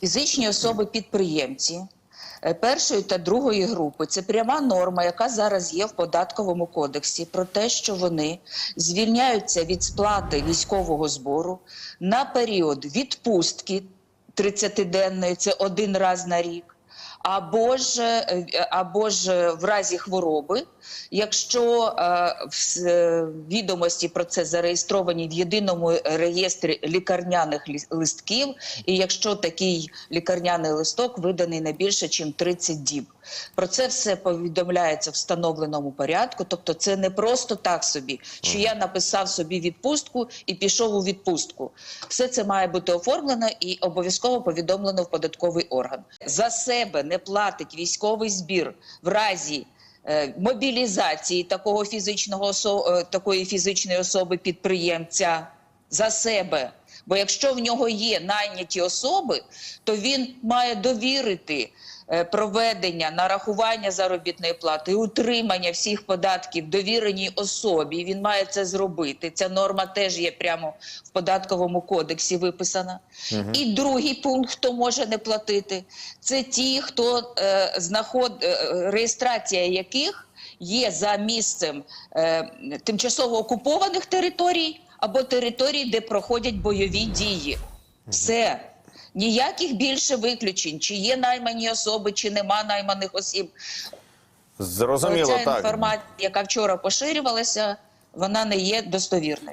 Фізичні особи-підприємці е, першої та другої групи це пряма норма, яка зараз є в податковому кодексі, про те, що вони звільняються від сплати військового збору на період відпустки 30-денної, це один раз на рік. Або ж, е, або ж в разі хвороби, якщо е, е, відомості про це зареєстровані в єдиному реєстрі лікарняних листків, і якщо такий лікарняний листок виданий не більше, ніж 30 діб. Про це все повідомляється в встановленому порядку. Тобто, це не просто так собі, що я написав собі відпустку і пішов у відпустку. Все це має бути оформлено і обов'язково повідомлено в податковий орган. За себе не платить військовий збір в разі. е, Мобілізації такого фізичного е, такої фізичної особи підприємця за себе. Бо якщо в нього є найняті особи, то він має довірити е, проведення нарахування заробітної плати утримання всіх податків довіреній особі. Він має це зробити. Ця норма теж є прямо в податковому кодексі виписана. І другий пункт, хто може не платити, це ті, хто е, знаход е, реєстрація яких є за місцем е, тимчасово окупованих територій або територій, де проходять бойові дії. Все. Ніяких більше виключень, чи є наймані особи, чи нема найманих осіб. Зрозуміло, Ця так. інформація, яка вчора поширювалася, вона не є достовірною.